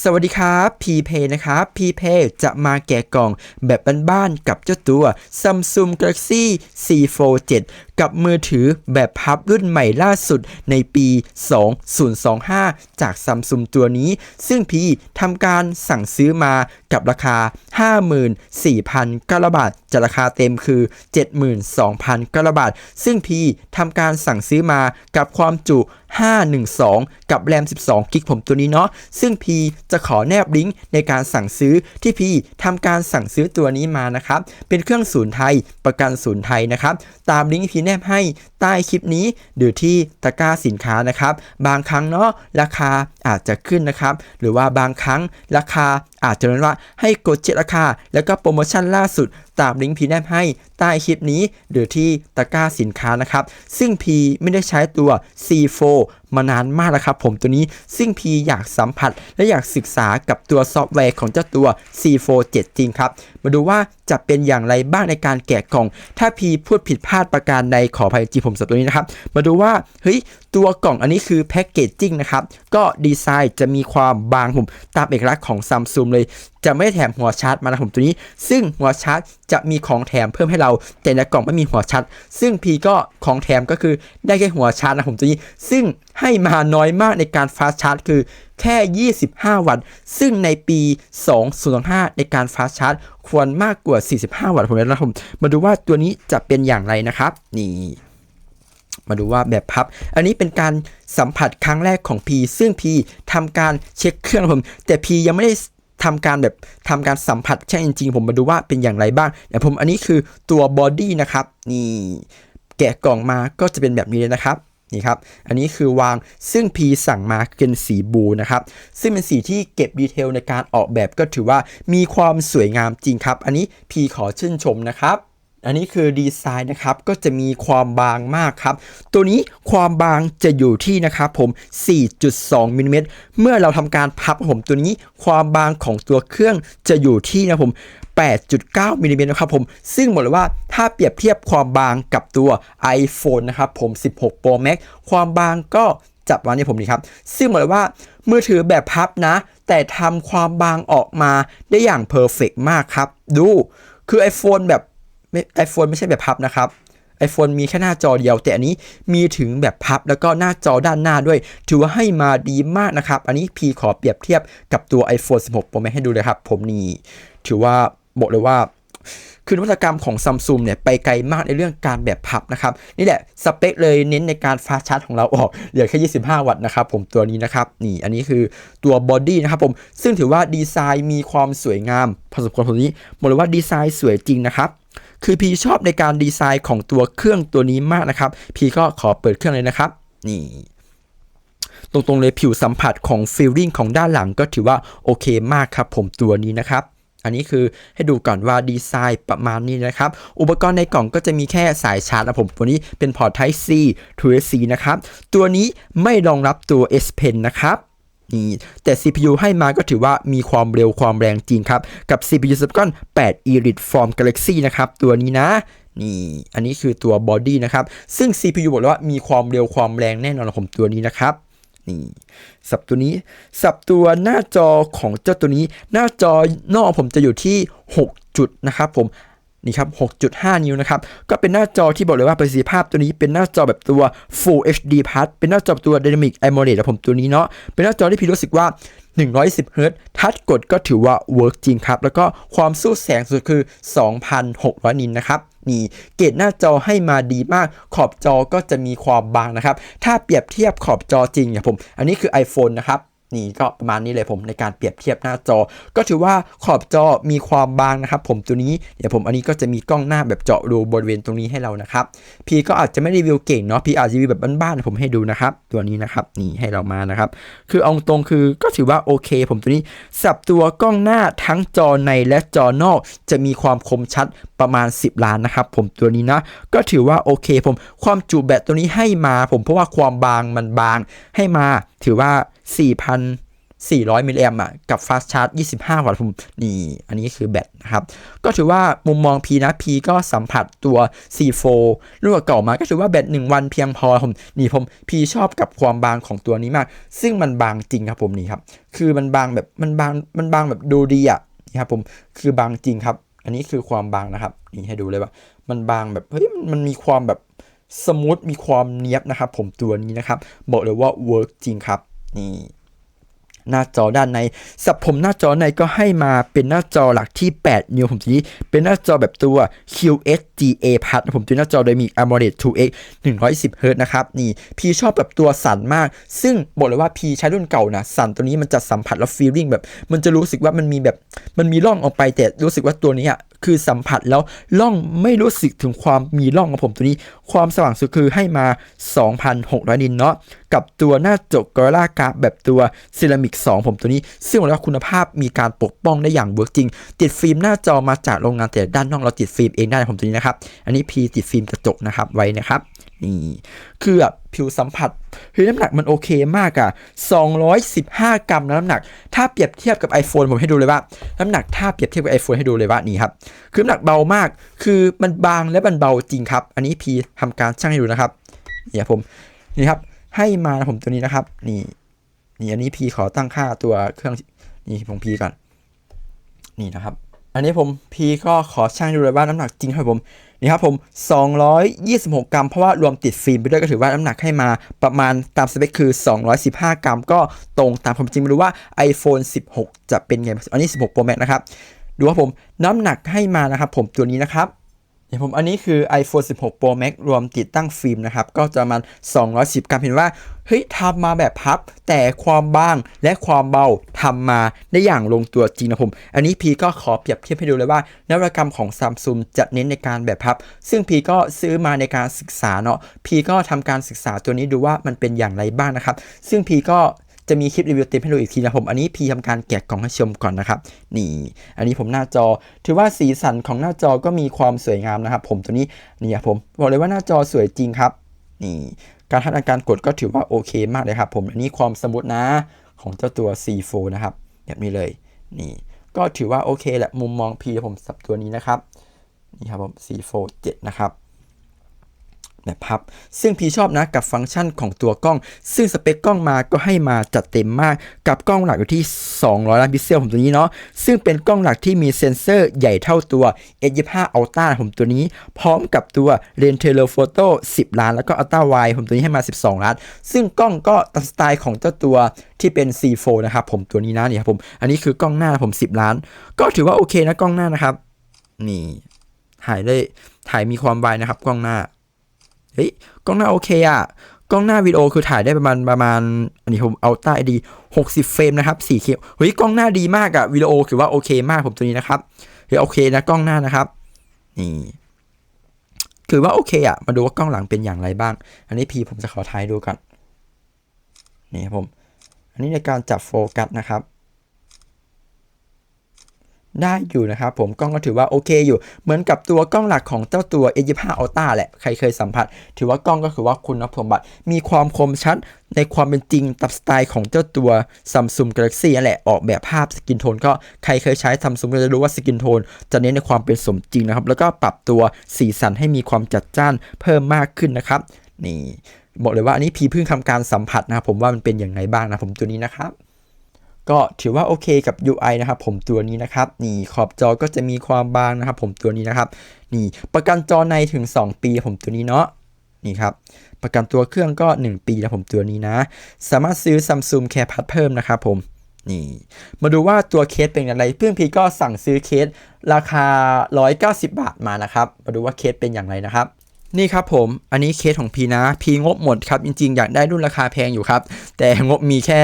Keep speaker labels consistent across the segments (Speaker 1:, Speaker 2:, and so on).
Speaker 1: สวัสดีครับพีเพนะครับพีเพจะมาแกะกล่องแบบบ้านๆกับเจ้าตัว Samsung Galaxy C47 กับมือถือแบบพับรุ่นใหม่ล่าสุดในปี 2025 จาก Samsung ตัวนี้ ซึ่งพีทำการสั่งซื้อมากับราคา 54,900บาทจากราคาเต็มคือ 72,900บาท ซึ่งพีทำการสั่งซื้อมากับความจุ 512 กับแรม 12 กิกผมตัวนี้เนาะ ซึ่งพีจะขอแนบลิงก์ในการสั่งซื้อที่พีทำการสั่งซื้อตัวนี้มานะครับ เป็นเครื่องศูนย์ไทยประกันศูนย์ไทยนะครับ ตามลิงก์พีแนบให้ใต้คลิปนี้ หรือที่ตะกร้าสินค้านะครับ บางครั้งเนาะราคาอาจจะขึ้นนะครับ หรือว่าบางครั้งราคาอาจจะนั้นว่าให้กดเช็คราคา แล้วก็โปรโมชั่นล่าสุดตามลิงก์พีแนบให้ใต้คลิปนี้หรือที่ตะกร้าสินค้านะครับ ซึ่งพีไม่ได้ใช้ตัว C4 มานานมากแล้วครับผมตัวนี้ซึ่งพีอยากสัมผัสและอยากศึกษากับตัวซอฟต์แวร์ของเจ้าตัว C4 7 จริงครับ มาดูว่าจะเป็นอย่างไรบ้างในการแกะกล่อง ถ้าพีพูดผิดพลาดประการใดขออภัยจริงผมสับตัวนี้นะครับ มาดูว่าเฮ้ยตัวกล่องอันนี้คือแพ็กเกจจิ้งนะครับ ก็ดีไซน์จะมีความบางผมตามเอกลักษณ์ของซัมซุงเลย จะไม่แถมหัวชาร์จมานะผมตัวนี้ ซึ่งหัวชาร์จจะมีของแถมเพิ่มให้เรา แต่ในกล่องไม่มีหัวชาร์จซึ่งพีก็ของแถมก็คือได้แค่หัวชาร์จนะผมตัวนี้ ซึ่งให้มาน้อยมากในการฟาสชาร์จคือแค่ 25 วัตต์ ซึ่งในปี 2025 ในการฟาสชาร์จควรมากกว่า 45 วัตต์ผมเลยนะผมมาดูว่าตัวนี้จะเป็นอย่างไรนะครับนี่มาดูว่าแบบพับ อันนี้เป็นการสัมผัสครั้งแรกของ P ซึ่ง P ทำการเช็คเครื่องผม แต่ P ยังไม่ได้ ทำการแบบทำการสัมผัสใช่จริงๆ ผมมาดูว่าเป็นอย่างไรบ้างเดี๋ยวผมอันนี้คือตัวบอดี้นะครับนี่แกะกล่องมาก็จะเป็นแบบนี้เลยนะครับนี่ครับ อันนี้คือวางซึ่ง P สั่งมาเป็นสีบลูนะครับ ซึ่งเป็นสีที่เก็บดีเทลในการออกแบบก็ถือว่ามีความสวยงามจริงครับ อันนี้ P ขอชื่นชมนะครับ อันนี้คือดีไซน์นะครับก็จะมีความบางมากครับ ตัวนี้ความบางจะอยู่ที่นะครับผม 4.2มิลลิเมตรเมื่อเราทำการพับผมตัวนี้ความบางของตัวเครื่องจะอยู่ที่นะผม 8.9มิลลิเมตรนะครับผม ซึ่งบอกเลยว่าถ้าเปรียบเทียบความบางกับตัว iPhone นะครับผม 16 Pro Max ความบางก็จับวันนี้ผมนี่ครับ ซึ่งบอกเลยว่ามือถือแบบพับนะ แต่ทำความบางออกมาได้อย่างเพอร์เฟกมากครับ ดูคือ iPhone แบบ ไอโฟนไม่ใช่แบบพับนะครับ iPhone มีแค่หน้าจอเดียว แต่อันนี้มีถึงแบบพับแล้วก็หน้าจอด้านหน้าด้วย ถือว่าให้มาดีมากนะครับ อันนี้พีขอเปรียบเทียบกับตัว iPhone 16 Pro Max ให้ดูเลยครับ ผมนี่ถือว่าบอกเลยว่า คือนวัตกรรมของซัมซุงเนี่ยไปไกลมากในเรื่องการแบบพับนะครับ นี่แหละสเปคเลยเน้นในการฟาชาร์จของเราออกเหลือแค่ 25 วัตต์นะครับผมตัวนี้นะครับนี่อันนี้คือตัวบอดี้นะครับผมซึ่งถือว่าดีไซน์มีความสวยงามพอสมควรผมนี้บอกเลยว่าดีไซน์สวยจริงนะครับ คือพีชอบในการดีไซน์ของตัวเครื่องตัวนี้มากนะครับ พีก็ขอเปิดเครื่องเลยนะครับ นี่ตรงๆเลยผิวสัมผัสของฟีลลิ่งของด้านหลังก็ถือว่าโอเคมากครับผมตัวนี้นะครับอันนี้คือให้ดูก่อนว่าดีไซน์ประมาณนี้นะครับ อุปกรณ์ในกล่องก็จะมีแค่สายชาร์จนะผม ตัวนี้เป็นพอร์ต Type C to C นะครับ ตัวนี้ไม่รองรับตัว S Pen นะครับ นี่แต่ CPU ให้มาก็ถือว่ามีความเร็วความแรงจริงครับ กับ CPU Snapdragon 8 Elite Form Galaxy นะครับ ตัวนี้นะนี่ อันนี้คือตัวบอดี้นะครับ ซึ่ง CPU บอกเลยว่ามีความเร็วความแรงแน่นอนของผมตัวนี้นะครับนี่สับตัวนี้ สับตัวหน้าจอของเจ้าตัวนี้ หน้าจอนอกผมจะอยู่ที่ 6 จุดนะครับผม นี่ครับ 6.5 นิ้วนะครับ ก็เป็นหน้าจอที่บอกเลยว่าประสิทธิภาพตัวนี้เป็นหน้าจอแบบตัว Full HD Plus เป็นหน้าจอตัว Dynamic AMOLED นะผมตัวนี้เนาะ เป็นหน้าจอที่พี่รู้สึกว่า 110 Hz ทัชกดก็ถือว่าเวิร์กจริงครับ แล้วก็ความสู้แสงสุดคือ 2,600 นิตนะครับ นี่เกรดหน้าจอให้มาดีมาก ขอบจอก็จะมีความบางนะครับ ถ้าเปรียบเทียบขอบจอจริงเนี่ยผม อันนี้คือ iPhone นะครับ นี่ก็ประมาณนี้เลยผมในการเปรียบเทียบหน้าจอ ก็ถือว่าขอบจอมีความบางนะครับ ผมตัวนี้เดี๋ยวผมอันนี้ก็จะมีกล้องหน้าแบบเจาะรูบริเวณตรงนี้ให้เรานะครับพีก็อาจจะไม่รีวิวเก่งเนาะพีอาจจะรีวิวแบบบ้านๆผมให้ดูนะครับตัวนี้นะครับนี่ให้เรามานะครับคือเอาตรงคือก็ถือว่าโอเค ผมตัวนี้สับตัวกล้องหน้าทั้งจอในและจอนอก จะมีความคมชัดประมาณ 10 ล้านนะครับ ผมตัวนี้นะก็ถือว่าโอเค ผมความจุแบตตัวนี้ให้มา ผมเพราะว่าความบางมันบางให้มา ถือว่า 4,400 มิลลิแอมอะกับ fast charge 25 วัตต์ผมนี่ อันนี้คือแบตนะครับ ก็ถือว่ามุมมอง P นะ P ก็สัมผัสตัว C4 รุ่นเก่ามาก็ถือว่าแบต1 วันเพียงพอผมนี่ผม P ชอบกับความบางของตัวนี้มาก ซึ่งมันบางจริงครับผมนี่ครับ คือมันบางแบบมันบางมันบางแบบดูดีอะนี่ครับผมคือบางจริงครับ อันนี้คือความบางนะครับนี่ให้ดูเลยว่า มันบางแบบเฮ้ยมันมันมีความแบบสมูทมีความเนียบนะครับผมตัวนี้นะครับ บอกเลยว่าเวิร์กจริงครับ นี่หน้าจอด้านในสับผมหน้าจอในก็ให้มาเป็นหน้าจอหลักที่ 8 นิ้วผมทีเป็นหน้าจอแบบตัว QHGA Plus ผมตัวหน้าจอโดยมี AMOLED 2X 110 Hz นะครับนี่พี่ชอบแบบตัวสั่นมาก ซึ่งบอกเลยว่าพี่ใช้รุ่นเก่านะสั่นตัวนี้มันจะสัมผัสแล้วฟีลลิ่งแบบ มันจะรู้สึกว่ามันมีแบบมันมีร่องออกไปแต่รู้สึกว่าตัวนี้อะคือสัมผัสแล้วร่องไม่รู้สึกถึงความมีร่องของผมตัวนี้ ความสว่างสุดคือให้มา 2,600 นินเนาะ กับตัวหน้าจกกอร่ากราฟแบบตัวเซรามิก2 ผมตัวนี้ ซึ่งบอกเลยว่าคุณภาพมีการปกป้องได้อย่างเวิร์กจริง ติดฟิล์มหน้าจอมาจากโรงงานแต่ด้านนอกเราติดฟิล์มเองได้ผมตัวนี้นะครับ อันนี้พีติดฟิล์มกระจกนะครับไว้นะครับนี่คือแบบผิวสัมผัสเฮ้ยน้ำหนักมันโอเคมากอะ215 กรัมนะน้ำหนัก ถ้าเปรียบเทียบกับ iPhone ผมให้ดูเลยว่า น้ำหนักถ้าเปรียบเทียบกับ iPhone ให้ดูเลยว่านี่ครับคือน้ำหนักเบามาก คือมันบางและมันเบาจริงครับ อันนี้พีทำการชั่งให้ดูนะครับเนี่ยผมนี่ครับ ให้มาผมตัวนี้นะครับ นี่นี่อันนี้พีขอตั้งค่าตัวเครื่องนี่ของพีก่อน นี่นะครับ อันนี้ผมพีก็ขอชั่งดูเลยว่าน้ำหนักจริงครับผมนี่ครับผม 226 กรัม เพราะว่ารวมติดฟิล์มไปด้วยก็ถือว่าน้ำหนักให้มาประมาณตามสเปคคือ 215 กรัม ก็ตรงตามผมจริงไม่รู้ว่า iPhone 16 จะเป็นไง อันนี้ 16 Pro Max นะครับ ดูว่าผมน้ำหนักให้มานะครับผมตัวนี้นะครับ เดี๋ยวผมอันนี้คือ iPhone 16 Pro Max รวมติดตั้งฟิล์มนะครับ ก็จะมาณ210 กรัมเห็นว่า เฮ้ยทำมาแบบพับ แต่ความบางและความเบาทำมาได้อย่างลงตัวจริงนะผม อันนี้พีก็ขอเปรียบเทียบให้ดูเลยว่านวัตกรรมของ Samsung จะเน้นในการแบบพับ ซึ่งพีก็ซื้อมาในการศึกษาเนาะพีก็ทำการศึกษาตัวนี้ดูว่ามันเป็นอย่างไรบ้างนะครับ ซึ่งพีก็ จะมีคลิปรีวิวเต็มให้ดูอีกทีนะผมอันนี้พีทำการแกะกล่องให้ชมก่อนนะครับนี่ อันนี้ผมหน้าจอ ถือว่าสีสันของหน้าจอก็มีความสวยงามนะครับผมตัวนี้นี่ครับผมบอกเลยว่าหน้าจอสวยจริงครับนี่การทัดการกดก็ถือว่าโอเคมากเลยครับผมอันนี้ความสมูทนะของเจ้าตัว C4 นะครับแบบนี้เลยนี่ก็ถือว่าโอเคแหละมุมมองพีผมสับตัวนี้นะครับนี่ครับผม C4 7 นะครับ แบบพับ ซึ่งพี่ชอบนะกับฟังก์ชันของตัวกล้อง ซึ่งสเปคกล้องมาก็ให้มาจัดเต็มมาก กับกล้องหลักอยู่ที่ 200 ล้านพิกเซลผมตัวนี้เนาะ ซึ่งเป็นกล้องหลักที่มีเซ็นเซอร์ใหญ่เท่าตัว S25 Ultra ผมตัวนี้ พร้อมกับตัวเลนส์เทเลโฟโต้10 ล้าน แล้วก็ Ultra Wide ผมตัวนี้ให้มา 12 ล้าน ซึ่งกล้องก็ตามสไตล์ของเจ้าตัวที่เป็น C4 นะครับผมตัวนี้นะนี่ครับผม อันนี้คือกล้องหน้าผม 10 ล้าน ก็ถือว่าโอเคนะกล้องหน้านะครับ นี่ถ่ายได้ถ่ายมีความไวนะครับกล้องหน้า เฮ้ยกล้องหน้าโอเคอะกล้องหน้าวิดีโอคือถ่ายได้ประมาณประมาณอันนี้ผมเอาใต้ดี60เฟรมนะครับ4เคเฮ้ยกล้องหน้าดีมากอะวิดีโอคือว่าโอเคมากผมตัวนี้นะครับเฮ้ยโอเคนะกล้องหน้านะครับนี่คือว่าโอเคอะมาดูว่ากล้องหลังเป็นอย่างไรบ้าง อันนี้พีผมจะขอถ่ายดูก่อนนี่ครับผม อันนี้ในการจับโฟกัสนะครับ ได้อยู่นะครับผมกล้องก็ถือว่าโอเคอยู่ เหมือนกับตัวกล้องหลักของเจ้าตัว A25 Ultra แหละ ใครเคยสัมผัส ถือว่ากล้องก็คือว่าคุณสมบัติ มีความคมชัดในความเป็นจริงตับสไตล์ของเจ้าตัว Samsung Galaxy นั่นแหละออกแบบภาพสกินโทนก็ใครเคยใช้ Samsung ก็จะรู้ว่าสกินโทนจะเน้นในความเป็นสมจริงนะครับ แล้วก็ปรับตัวสีสันให้มีความจัดจ้านเพิ่มมากขึ้นนะครับ นี่บอกเลยว่าอันนี้พีเพิ่งทำการสัมผัสนะครับผมว่ามันเป็นอย่างไรบ้างนะผมตัวนี้นะครับ ก็ถือว่าโอเคกับ UI นะครับผมตัวนี้นะครับนี่ขอบจอก็จะมีความบางนะครับ ผมตัวนี้นะครับนี่ประกันจอในถึง 2 ปีผมตัวนี้เนาะนี่ครับประกันตัวเครื่องก็ 1 ปีนะผมตัวนี้นะ สามารถซื้อ Samsung Care Pass เพิ่มนะครับผมนี่มาดูว่าตัวเคสเป็นอย่างไร เพื่อนพี่ก็สั่งซื้อเคสราคา 190 บาทมานะครับ มาดูว่าเคสเป็นอย่างไรนะครับ นี่ครับผม อันนี้เคสของพีนะ พีงบหมดครับ จริงๆ อยากได้รุ่นราคาแพงอยู่ครับ แต่งบมีแค่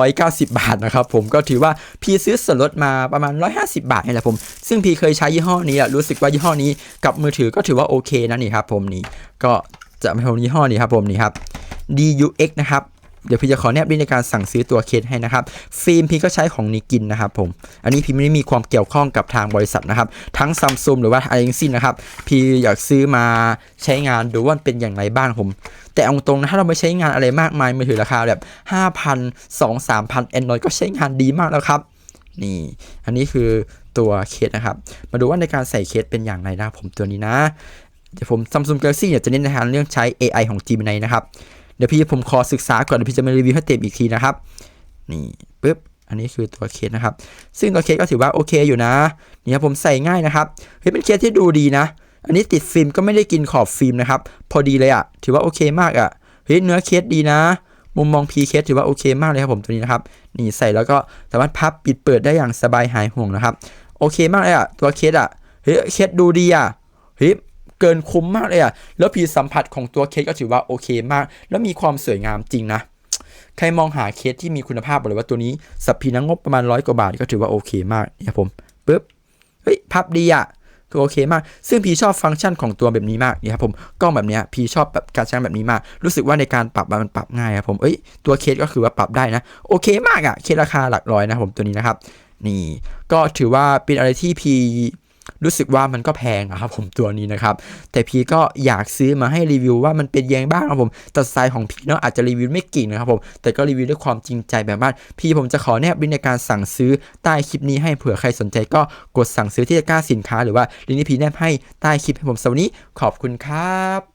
Speaker 1: 190 บาทนะครับผมก็ถือว่าพีซื้อส่วนลดมาประมาณ 150 บาทนี่แหละผม ซึ่งพีเคยใช้ยี่ห้อนี้อะรู้สึกว่ายี่ห้อนี้กับมือถือก็ถือว่าโอเคนะนี่ครับผมนี่ก็จะเป็นยี่ห้อนี้ครับผมนี่ครับ DUX นะครับ เดี๋ยวพี่จะขอแนบลิงก์ในการสั่งซื้อตัวเคสให้นะครับ ฟิล์มพี่ก็ใช้ของนิกินนะครับผม อันนี้พี่ไม่ได้มีความเกี่ยวข้องกับทางบริษัทนะครับ ทั้งซัมซุงหรือว่าอะไรทั้งสิ้นนะครับ พี่อยากซื้อมาใช้งานดูว่าเป็นอย่างไรบ้างผม แต่เอาตรงนะถ้าเราไม่ใช้งานอะไรมากมายมือถือราคาแบบ 5,000 2 3,000 Android ก็ใช้งานดีมากแล้วครับนี่อันนี้คือตัวเคสนะครับ มาดูว่าในการใส่เคสเป็นอย่างไรนะผมตัวนี้นะ เดี๋ยวผม Samsung Galaxy เนี่ยจะเน้นในทางเรื่องใช้ AI ของ Gemini นะครับ เดี๋ยวพี่ผมขอศึกษาก่อนเดี๋ยวพี่จะมารีวิวให้เต็มอีกทีนะครับ นี่ปึ๊บอันนี้คือตัวเคสนะครับ ซึ่งตัวเคสก็ถือว่าโอเคอยู่นะนี่ครับผมใส่ง่ายนะครับเฮ้ยเป็นเคสที่ดูดีนะ อันนี้ติดฟิล์มก็ไม่ได้กินขอบฟิล์มนะครับ พอดีเลยอะถือว่าโอเคมากอะเฮ้ยเนื้อเคสดีนะมุมมองพีเคสถือว่าโอเคมากเลยครับผมตัวนี้นะครับนี่ใส่แล้วก็สามารถพับปิดเปิดได้อย่างสบายหายห่วงนะครับ โอเคมากเลยอะตัวเคสอะเฮ้ยเคสดูดีอะเฮ้ย เกินคุ้มมากเลยอะแล้วพีสัมผัสของตัวเคสก็ถือว่าโอเคมาก แล้วมีความสวยงามจริงนะ ใครมองหาเคสที่มีคุณภาพบอกเลยว่าตัวนี้สับพีนังงบประมาณร้อยกว่าบาทก็ถือว่าโอเคมากเนี่ยผมปึ๊บเฮ้ยพับดีอะก็โอเคมาก ซึ่งพีชอบฟังก์ชันของตัวแบบนี้มากเนี่ยครับผม กล้องแบบเนี้ยพีชอบแบบการใช้งานแบบนี้มาก รู้สึกว่าในการปรับมันปรับง่ายครับผม เอ้ย ตัวเคสก็คือว่าปรับได้นะ โอเคมากอะเคสราคาหลักร้อยนะผมตัวนี้นะครับ นี่ ก็ถือว่าเป็นอะไรที่พี รู้สึกว่ามันก็แพงอะครับผมตัวนี้นะครับ แต่พีก็อยากซื้อมาให้รีวิวว่ามันเป็นยังไงบ้างครับผมแต่สไตล์ของพีเนาะอาจจะรีวิวไม่กิ่งนะครับผมแต่ก็รีวิวด้วยความจริงใจแบบว่าพี่ผมจะขอแนบลิงก์ในการสั่งซื้อใต้คลิปนี้ให้เผื่อใครสนใจก็กดสั่งซื้อที่จะกล้าสินค้า หรือว่าลิงก์ที่พีแนบให้ใต้คลิปให้ผมสวันนี้ขอบคุณครับ